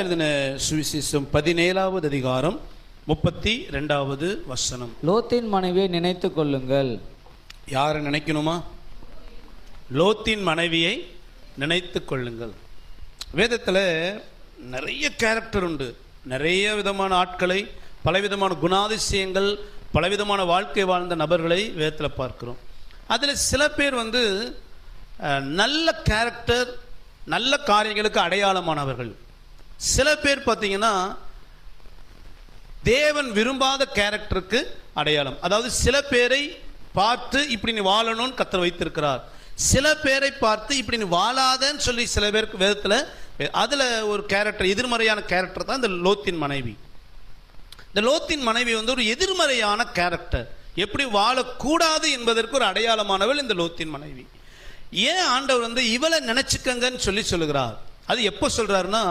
எழுதின சுவிசேஷம் பதினேழாவது அதிகாரம் முப்பத்தி ரெண்டாவது வசனம். லோத்தின் மனைவியை நினைத்து கொள்ளுங்கள். யாரை நினைக்கணுமா? லோத்தின் மனைவியை நினைத்து கொள்ளுங்கள். வேதத்தில் நிறைய கேரக்டர் உண்டு. நிறைய விதமான ஆட்களை பலவிதமான குணாதிசயங்கள் பலவிதமான வாழ்க்கை வாழ்ந்த நபர்களை வேதத்தில் பார்க்கிறோம். அதில் சில பேர் வந்து நல்ல கேரக்டர் நல்ல காரியங்களுக்கு அடையாளமானவர்கள். சில பேர் பார்த்தீங்கன்னா தேவன் விரும்பாத கேரக்டருக்கு அடையாளம். அதாவது சில பேரை பார்த்து இப்படி நீ வாழணும்னு கத்தர் வைத்திருக்கிறார். சில பேரை பார்த்து இப்படி நீ வாழாதன்னு சொல்லி சில பேருக்கு விதத்தில் அதில் ஒரு கேரக்டர் எதிர்மறையான கேரக்டர் தான் இந்த லோத்தின் மனைவி. இந்த லோத்தின் மனைவி வந்து ஒரு எதிர்மறையான கேரக்டர். எப்படி வாழக்கூடாது என்பதற்கு ஒரு அடையாளமானவள் இந்த லோத்தின் மனைவி. ஏன் ஆண்டவர் வந்து இவளை நினைச்சுக்கங்கன்னு சொல்லி சொல்லுகிறார்? அது எப்போ சொல்றாருன்னா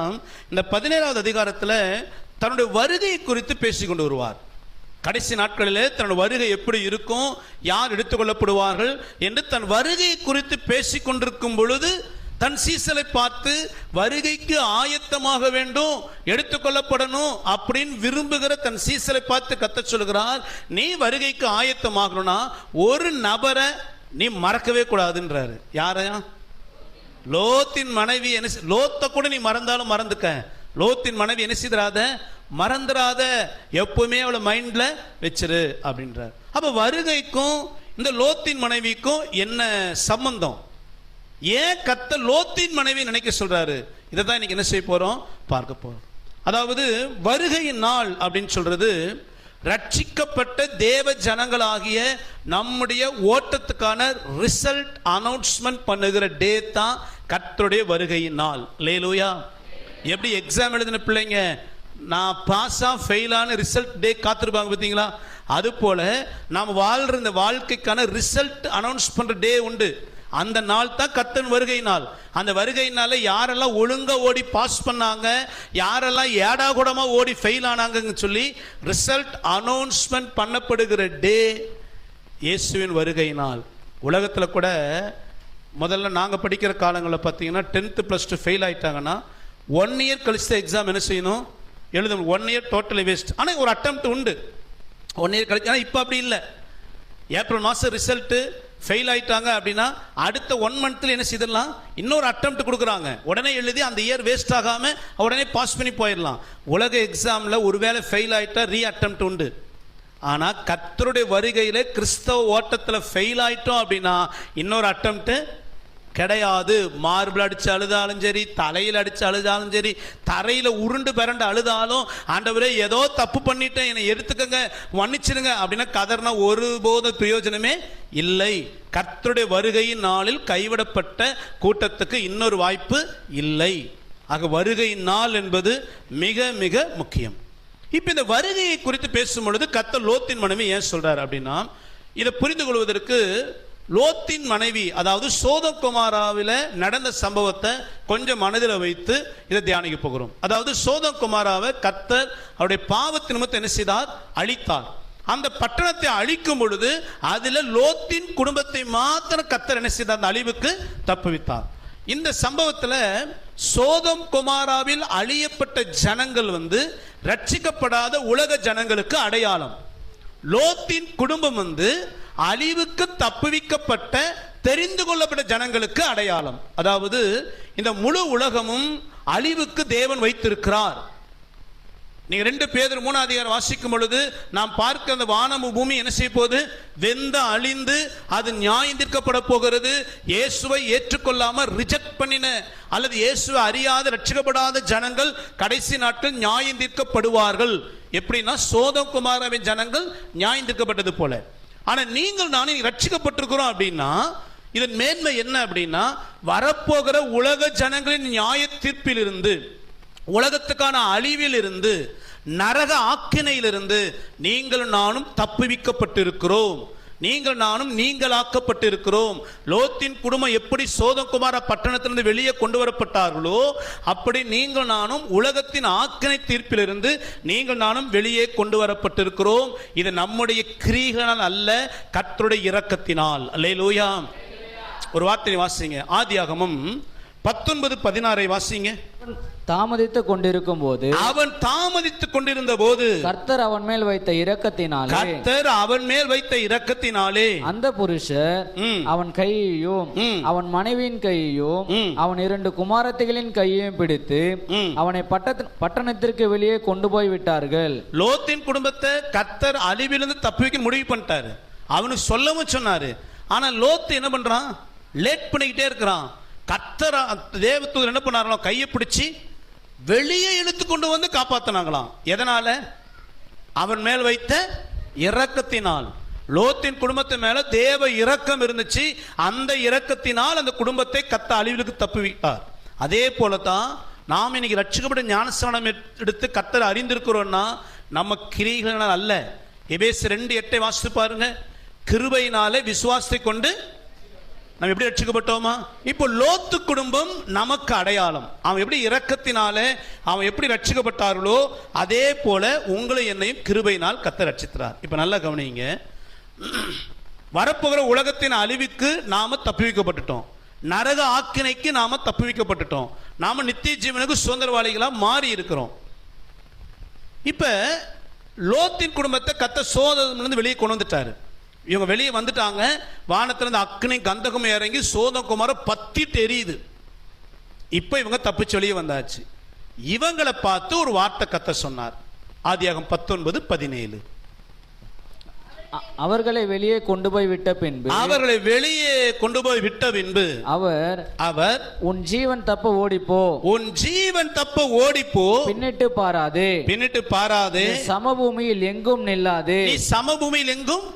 இந்த பதினேழாவது அதிகாரத்தில் தன்னுடைய வருகை குறித்து பேசி கொண்டு வருவார். கடைசி நாட்களிலே தன்னுடைய வருகை எப்படி இருக்கும் யார் எடுத்துக்கொள்ளப்படுவார்கள் என்று தன் வருகை குறித்து பேசிக் கொண்டிருக்கும் பொழுது தன் சீசலை பார்த்து வருகைக்கு ஆயத்தமாக வேண்டும் எடுத்துக்கொள்ளப்படணும் அப்படின்னு விரும்புகிற தன் சீசலை பார்த்து கத்த சொல்கிறார் நீ வருகைக்கு ஆயத்தமாகணும்னா ஒரு நபரை நீ மறக்கவே கூடாதுன்றாரு. யாரையா லோத்தின் மனைவி என்ன செய்- லோத்தை கூட நீ மறந்தாலும் மறந்துக்க. லோத்தின் மனைவி என்ன செய்திராத? மறந்துடாத எப்பவுமே அவளை மைண்ட்ல வச்சிரு அப்படின்றார். அப்ப வருகைக்கும் இந்த லோத்தின் மனைவிக்கும் என்ன சம்பந்தம்? ஏன் கத்த லோத்தின் மனைவி நினைக்க சொல்றாரு? இதை தான் இன்னைக்கு என்ன செய்ய போறோம்? பார்க்க போறோம். அதாவது வருகையின் நாள் அப்படின்னு சொல்றது ரட்சிக்கப்பட்ட தேவ ஜனங்களாகிய நம்முடைய ஓட்டத்துக்கான ரிசல்ட் அனௌன்ஸ்மெண்ட் பண்ணுகிற டே தான் கத்தருடைய வருகையின் நாள் லேலூயா எப்படி எக்ஸாம் எழுதின பிள்ளைங்க நான் பாஸா ஃபெயிலான ரிசல்ட் டே காத்திருப்பாங்க பார்த்தீங்களா? அது போல நாம் வாழ்ற இந்த வாழ்க்கைக்கான ரிசல்ட் அனௌன்ஸ் பண்ற டே உண்டு. அந்த நாள் தான் கத்தன் வருகை நாள் அந்த வருகைனால யாரெல்லாம் ஒழுங்காக ஓடி பாஸ் பண்ணாங்க யாரெல்லாம் ஏடா கூடமாக ஓடி ஃபெயில் ஆனாங்கன்னு சொல்லி ரிசல்ட் அனௌன்ஸ்மெண்ட் பண்ணப்படுகிற டே இயேசுவின் வருகை நாள் உலகத்தில் கூட முதல்ல நாங்கள் படிக்கிற காலங்களில் பார்த்தீங்கன்னா டென்த்து ப்ளஸ் டூ ஃபெயில் ஆகிட்டாங்கன்னா ஒன் இயர் கழிச்சு எக்ஸாம் என்ன செய்யணும்? எழுதணும். ஒன் இயர் டோட்டலி வேஸ்ட் ஆனால் ஒரு அட்டம் உண்டு. ஒன் இயர் கழிச்சு ஆனால் இப்போ அப்படி இல்லை. ஏப்ரல் மாதம் ரிசல்ட்டு ஃபெயில் ஆகிட்டாங்க அப்படின்னா அடுத்த ஒன் மந்த்தில் என்ன செய்திடலாம்? இன்னொரு அட்டம்ப்ட் கொடுக்குறாங்க. உடனே எழுதி அந்த இயர் வேஸ்ட் ஆகாமல் உடனே பாஸ் பண்ணி போயிடலாம். உலக எக்ஸாமில் ஒருவேளை ஃபெயில் ஆகிட்டா ரீ அட்டம்ப்ட் உண்டு. ஆனால் கத்தருடைய வருகையில் கிறிஸ்தவ ஓட்டத்தில் ஃபெயில் ஆயிட்டோம் அப்படின்னா இன்னொரு அட்டம்ப்ட்டு கிடையாது. மார்பிள் அடித்து அழுதாலும் சரி தலையில் அடித்து அழுதாலும் சரி தரையில் உருண்டு பிறண்டு அழுதாலும் ஆண்டவரே ஏதோ தப்பு பண்ணிட்டேன் என்னை எடுத்துக்கங்க மன்னிச்சிடுங்க அப்படின்னா கதர்னா ஒருபோத பிரயோஜனமே இல்லை. கர்த்தருடைய வருகையின் நாளில் கைவிடப்பட்ட கூட்டத்துக்கு இன்னொரு வாய்ப்பு இல்லை. ஆக வருகையின் நாள் என்பது மிக மிக முக்கியம். இப்போ இந்த வருகையை குறித்து பேசும் பொழுது கத்த லோத்தின் மனைவி ஏன் சொல்றாரு அப்படின்னா இதை புரிந்து கொள்வதற்கு லோத்தின் மனைவி அதாவது சோதகுமாராவில் நடந்த சம்பவத்தை கொஞ்சம் மனதில் வைத்து இதை தியானிக்க போகிறோம். அதாவது சோதகுமாராவை கத்தர் அவருடைய பாவத்தின் நிமித்தம் என்ன செய்தார்? அழித்தார். அந்த பட்டணத்தை அழிக்கும் பொழுது அதில் லோத்தின் குடும்பத்தை மாத்திரம் கத்தர் என்ன செய்தார்? அந்த அழிவுக்கு தப்புவித்தார். இந்த சம்பவத்தில் சோதம் குமாராவில் அழியப்பட்ட ஜனங்கள் வந்து ரட்சிக்கப்படாத உலக ஜனங்களுக்கு அடையாளம். லோத்தின் குடும்பம் வந்து அழிவுக்கு தப்புவிக்கப்பட்ட தெரிந்து கொள்ளப்பட்ட ஜனங்களுக்கு அடையாளம். அதாவது இந்த முழு உலகமும் அழிவுக்கு தேவன் வைத்திருக்கிறார். நீங்க ரெண்டு பேர் மூணு அதிகாரம் வாசிக்கும் பொழுது நாம் பார்க்க அந்த வானமும் பூமி என்ன செய்ய போகுது? வெந்த அழிந்து அது நியாயம் தீர்க்கப்பட போகிறது. இயேசுவை ஏற்றுக்கொள்ளாம ரிஜெக்ட் பண்ணின அல்லது இயேசுவை அறியாத ரட்சிக்கப்படாத ஜனங்கள் கடைசி நாட்கள் நியாயம் தீர்க்கப்படுவார்கள். எப்படின்னா சோதகுமாரவின் ஜனங்கள் நியாயம் தீர்க்கப்பட்டது போல. ஆனா நீங்கள் நானும் ரட்சிக்கப்பட்டிருக்கிறோம் அப்படின்னா இதன் மேன்மை என்ன அப்படின்னா வரப்போகிற உலக ஜனங்களின் நியாய தீர்ப்பிலிருந்து உலகத்துக்கான அழிவில் இருந்து நரக ஆக்கினையிலிருந்து நீங்கள் நானும் தப்புவிக்கப்பட்டிருக்கிறோம். நீங்கள் நானும் நீங்களாக்கப்பட்டிருக்கிறோம். லோத்தின் குடும்பம் எப்படி சோதகுமார பட்டணத்திலிருந்து வெளியே கொண்டு வரப்பட்டார்களோ அப்படி நீங்கள் நானும் உலகத்தின் ஆக்கினை தீர்ப்பிலிருந்து நீங்கள் நானும் வெளியே கொண்டு வரப்பட்டிருக்கிறோம். இது நம்முடைய கிரீகனால் அல்ல கர்த்தருடைய இரக்கத்தினால். அல்லேலூயா. ஒரு வார்த்தை வாசிங்க. ஆதியாகமும் பத்தொன்பது பதினாறை வாசிங்க. தாமதித்து கொண்டிருக்கும் போது அவன் தாமதித்துக் கொண்டிருந்த போது கர்த்தர் அவன் மேல் வைத்த இரக்கத்தினாலே கர்த்தர் அவன் மேல் வைத்த இரக்கத்தினாலே அந்த புருஷர் அவன் கையையும். அவன் மனைவியின் கையையும். அவன் இரண்டு குமாரத்திகளின் கையையும் பிடித்து. அவனை பட்டணத்திற்கு வெளியே கொண்டு போய் விட்டார்கள் லோத்தின் குடும்பத்தை கர்த்தர் அழிவிலிருந்து தப்பிக்க முடிவு பண்ணிட்டாரு அவனுக்கு சொல்லவும் சொன்னாரு ஆனா லோத்து என்ன பண்றான் லேட் பண்ணிக்கிட்டே இருக்கிறான் கர்த்தர் தேவத்தூர் என்ன பண்ணார்களாம் கையை பிடிச்சி வெளியே இழுத்து கொண்டு வந்து காப்பாத்தினாங்களாம். எதனால? அவன் மேல் வைத்த இரக்கத்தினால். லோத்தின் குடும்பத்து மேல தேவ இரக்கம் இருந்துச்சு. அந்த இரக்கத்தினால் அந்த குடும்பத்தை கத்த அழிவுக்கு தப்புவிட்டார். அதே போல தான் நாம் இன்னைக்கு ரட்சிக்கப்பட்ட ஞானஸ்தானம் எடுத்து கத்தரை அறிந்திருக்கிறோம்னா நம்ம கிரிகளினால் அல்ல. எபேஸ் ரெண்டு எட்டை வாசித்து பாருங்க. கிருபையினாலே விசுவாசத்தை கொண்டு நம்ம எப்படி ரட்சிக்கப்பட்டோமா? இப்போ லோத்து குடும்பம் நமக்கு அடையாளம். அவன் எப்படி இரக்கத்தினாலே அவன் எப்படி ரட்சிக்கப்பட்டார்களோ அதே போல உங்களை என்னையும் கிருபையினால் கத்த ரட்சித்தார் இப்போ நல்லா கவனிங்க. வரப்போகிற உலகத்தின் அழிவுக்கு நாம தப்புவிக்கப்பட்டுட்டோம் நரக ஆக்கினைக்கு நாம தப்புவிக்கப்பட்டுட்டோம் நாம நித்திய ஜீவனுக்கு சுதந்திரவாளிகளாக மாறி இருக்கிறோம். இப்போ லோத்தின் குடும்பத்தை கத்த சோதனம்லேருந்து வெளியே கொண்டு வந்துட்டாரு. இவங்க வெளியே வந்துட்டாங்க. வானத்திலிருந்து அக்னி கந்தகம் இறங்கி சோதகுமார பத்திட்டு எரியுது இப்ப இவங்க தப்பிச்சு வெளியே வந்தாச்சு. இவங்களை பார்த்து ஒரு வார்த்தை கத்த சொன்னார். ஆதியாகம் பத்தொன்பது பதினேழு. அவர்களை வெளியே கொண்டு போய் விட்ட பின்பு அவர்களை வெளியே கொண்டு போய் விட்ட பின்பு அவர் அவர் உன் ஜீவன் தப்ப ஓடிப்போ. உன் ஜீவன் தப்ப ஓடிப்போ. பின்னிட்டு பாராதே. பின்னிட்டு பாராதே. சமபூமியில் எங்கும் நில்லாதே. நீ சமபூமியில் எங்கும்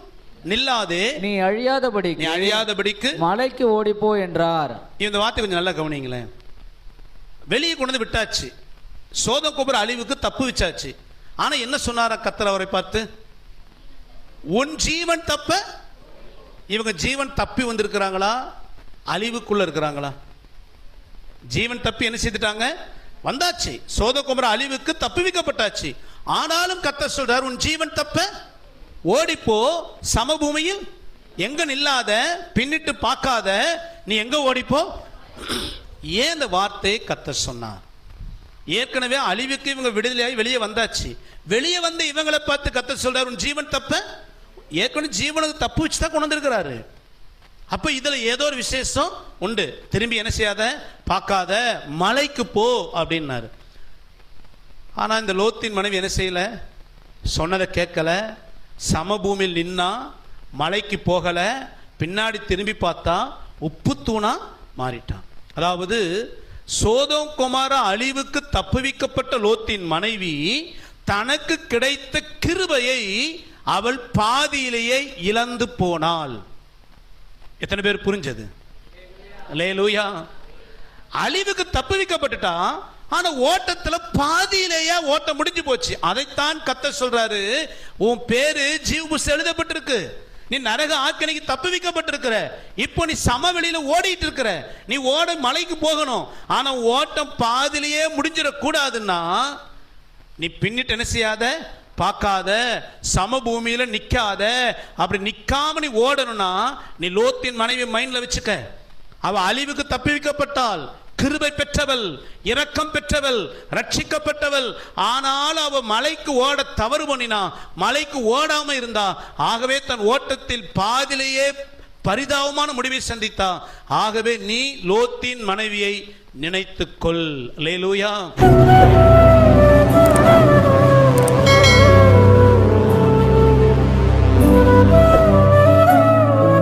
நில்லாதே. நீ நீ அழியாதபடிக்கு மலைக்கு ஓடிப்போ என்றார். இந்த வார்த்தை கொஞ்சம் நல்லா கவனிங்களேன். வெளியே கொண்டு வந்து விட்டாச்சு. சோத குபர் அழிவுக்கு தப்பு வச்சாச்சு. ஆனா என்ன சொன்னாரா கத்தர் அவரை பார்த்து? உன் ஜீவன் தப்ப இவங்க ஜீவன் தப்பி வந்திருக்கிறாங்களா? அழிவுக்குள்ள இருக்கிறாங்களா? ஜீவன் தப்பி என்ன செய்துட்டாங்க? வந்தாச்சு. சோதகுமர அழிவுக்கு தப்புவிக்கப்பட்டாச்சு. ஆனாலும் கத்த சொல்றார் உன் ஜீவன் தப்ப ஓடிப்போ சமபூமியில் எங்க நில்லாத பின்னிட்டு பார்க்காத நீ எங்க ஓடிப்போ? ஏன் இந்த வார்த்தையை கத்த சொன்னார்? ஏற்கனவே அழிவுக்கு இவங்க விடுதலையாகி வெளியே வந்தாச்சு. வெளியே வந்து இவங்களை பார்த்து கத்த சொல்றாரு உன் ஜீவன் தப்ப? ஏற்கனவே ஜீவனுக்கு தப்பு வச்சு தான் கொண்டு வந்திருக்கிறாரு அப்ப இதுல ஏதோ ஒரு விசேஷம் உண்டு. திரும்பி என்ன செய்யாத? பார்க்காத மலைக்கு போ அப்படின்னாரு. ஆனா இந்த லோத்தின் மனைவி என்ன செய்யல? சொன்னதை கேட்கல. சமபூமியில் நின்னா மலைக்கு போகல பின்னாடி திரும்பி பார்த்தா உப்பு தூணா மாறிட்டான். அதாவது சோதோம் குமார அழிவுக்கு தப்புவிக்கப்பட்ட லோத்தின் மனைவி தனக்கு கிடைத்த கிருபையை அவள் பாதியிலேயே இழந்து போனாள். எத்தனை பேர் புரிஞ்சது? லேலூயா அழிவுக்கு தப்புவிக்கப்பட்டுட்டா ஆனா ஓட்டத்துல பாதியிலேயே ஓட்டம் முடிஞ்சு போச்சு. அதைத்தான் கத்த சொல்றாரு. உன் பேரு ஜீவ எழுதப்பட்டிருக்கு. நீ நரக ஆக்கணிக்கு தப்புவிக்கப்பட்டிருக்கிற. இப்போ நீ சமவெளியில ஓடிட்டு இருக்கிற. நீ ஓட மலைக்கு போகணும். ஆனா ஓட்டம் பாதியிலேயே முடிஞ்சிடக்கூடாதுன்னா நீ பின்னிட்டு என்ன செய்யாத? பார்க்காத. சமபூமியில நிக்காத. அப்படி நிக்காம நீ ஓடணும்னா நீ லோத்தின் மனைவி மைண்ட்ல வச்சுக்க. அவ அழிவுக்கு தப்பிவிக்கப்பட்டாள். கிருபை பெற்றவள் இரக்கம் பெற்றவள் ரட்சிக்கப்பட்டவள். ஆனால் அவ மலைக்கு ஓட தவறு பண்ணினா மலைக்கு ஓடாம இருந்தா ஆகவே தன் ஓட்டத்தில் பாதிலேயே பரிதாபமான முடிவை சந்தித்தா ஆகவே நீ லோத்தின் மனைவியை நினைத்துக்கொள். லேலூயா